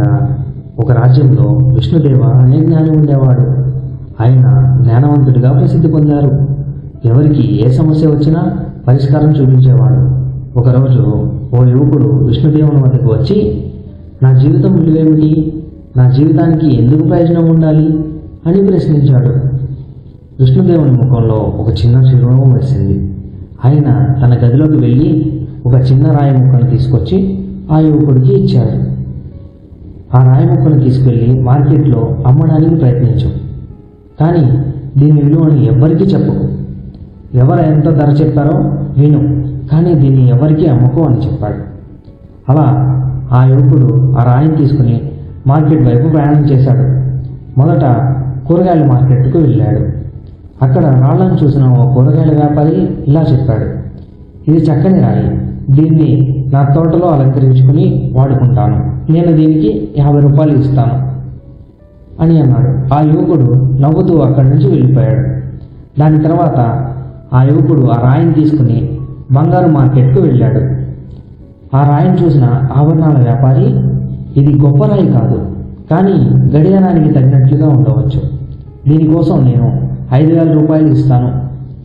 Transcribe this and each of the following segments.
అనగా ఒక రాజ్యంలో విష్ణుదేవ అనే జ్ఞాని ఉండేవాడు. ఆయన జ్ఞానవంతుడిగా ప్రసిద్ధి పొందారు. ఎవరికి ఏ సమస్య వచ్చినా పరిష్కారం చూపించేవాడు. ఒకరోజు ఓ యువకుడు విష్ణుదేవుని వద్దకు వచ్చి నా జీవితం విలువేమిటి? నా జీవితానికి ఎందుకు ప్రయోజనం ఉండాలి? అని ప్రశ్నించాడు. విష్ణుదేవుని ముఖంలో ఒక చిన్న చిరునవ్వు వేసింది ఆయన తన గదిలోకి వెళ్ళి ఒక చిన్న రాయి ముక్కను తీసుకొచ్చి ఆ యువకుడికి ఇచ్చాడు. ఆ రాయి ముక్కను తీసుకెళ్ళి మార్కెట్లో అమ్మడానికి ప్రయత్నించు. కానీ దీని విలువను ఎవ్వరికీ చెప్పకు. ఎవరు ఎంత ధర చెప్పారో విను కానీ దీన్ని ఎవరికీ అమ్మకు అని చెప్పాడు. అలా ఆ యువకుడు ఆ రాయిని తీసుకుని మార్కెట్ వైపు ప్రయాణం చేశాడు. మొదట కూరగాయల మార్కెట్కు వెళ్ళాడు. అక్కడ రాళ్ళను చూసిన ఓ కూరగాయల వ్యాపారి ఇలా చెప్పాడు. ఇది చక్కని రాయి. దీన్ని నా తోటలో అలంకరించుకుని వాడుకుంటాను. నేను దీనికి యాభై రూపాయలు ఇస్తాను అని అన్నాడు. ఆ యువకుడు నవ్వుతూ అక్కడి నుంచి వెళ్ళిపోయాడు. దాని తర్వాత ఆ యువకుడు ఆ రాయిని తీసుకుని బంగారు మార్కెట్కు వెళ్ళాడు. ఆ రాయిని చూసిన ఆభరణాల వ్యాపారి ఇది గొప్ప రాయి కాదు కానీ గడియారానికి తగినట్లుగా ఉండవచ్చు. దీనికోసం నేను ఐదు వేల రూపాయలు ఇస్తాను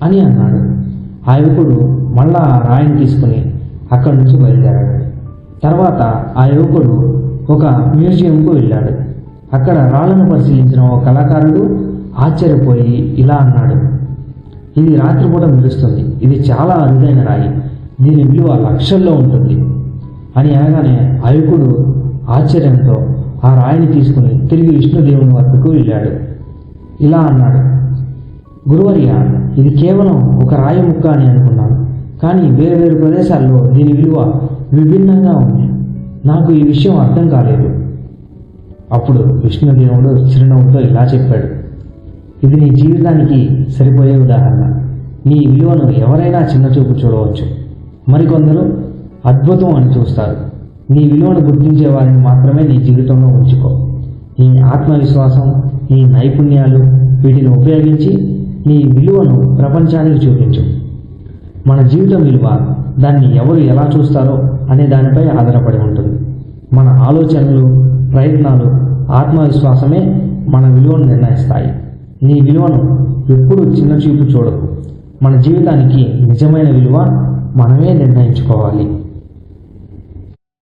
అని అన్నాడు. ఆ యువకుడు మళ్ళా ఆ రాయిని తీసుకుని అక్కడి నుంచి బయలుదేరాడు. తర్వాత ఆ యువకుడు ఒక మ్యూజియంకు వెళ్ళాడు. అక్కడ రాళ్ళను పరిశీలించిన ఓ కళాకారుడు ఆశ్చర్యపోయి ఇలా అన్నాడు ఇది రాత్రిపూట మెరుస్తుంది. ఇది చాలా అరుదైన రాయి. దీని విలువ లక్షల్లో ఉంటుంది అని అనగానే అయుకుడు ఆశ్చర్యంతో ఆ రాయిని తీసుకుని తిరిగి విష్ణుదేవుని వద్దకు వెళ్ళాడు. ఇలా అన్నాడు గురువర్య ఇది కేవలం ఒక రాయి ముక్క అని అనుకున్నాను. కానీ వేరు వేరు ప్రదేశాల్లో దీని విలువ విభిన్నంగా ఉంది. నాకు ఈ విషయం అర్థం కాలేదు. అప్పుడు విష్ణుదేవుడు చిరునవ్వుతో ఇలా చెప్పాడు. ఇది నీ జీవితానికి సరిపోయే ఉదాహరణ. నీ విలువను ఎవరైనా చిన్నచూపు చూడవచ్చు. మరికొందరు అద్భుతం అని చూస్తారు. నీ విలువను గుర్తించే వారిని మాత్రమే నీ జీవితంలో ఉంచుకో. నీ ఆత్మవిశ్వాసం నీ నైపుణ్యాలు వీటిని ఉపయోగించి నీ విలువను ప్రపంచానికి చూపించు. మన జీవితం విలువ దాన్ని ఎవరు ఎలా చూస్తారో అనే దానిపై ఆధారపడి ఉంటుంది. మన ఆలోచనలు ప్రయత్నాలు ఆత్మవిశ్వాసమే మన విలువను నిర్ణయిస్తాయి. నీ విలువను ఎప్పుడూ చిన్న చూపు చూడకు. మన జీవితానికి నిజమైన విలువ మనమే నిర్ణయించుకోవాలి.